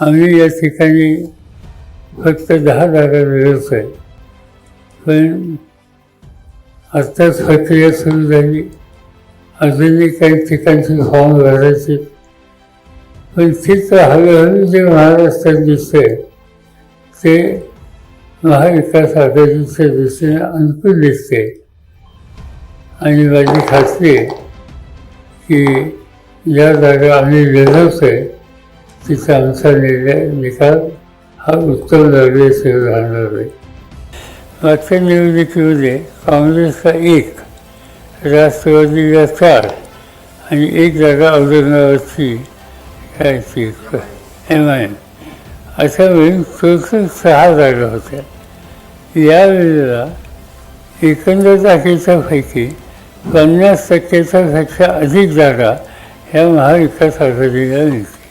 आम्ही या ठिकाणी फक्त दहा जागा मिळवत आहे. पण आत्ताच प्रक्रिया सुरू झाली. अजूनही काही ठिकाणची फॉर्म भरायचे. पण चित्र हळूहळू जे महाराष्ट्रात दिसतंय ते महाविकास आघाडीच्या दिशेने अनुकूल दिसते आणि माझी खात्री आहे की ज्या जागा आम्ही लढवतोय तिचा आमचा निर्णय निकाल हा उत्तम लागल्याशिवाय राहणार आहे. मागच्या निवडणुकीमध्ये काँग्रेसचा एक राष्ट्रवादीला चार आणि एक जागा औरंगाबादची घ्यायची एम आय एम अशा वेळी टोटल सहा जागा होत्या. यावेळेला एकंदर जागेच्या पैकी पन्नास टक्क्याच्या पेक्षा अधिक जागा ह्या महाविकास आघाडीला मिळते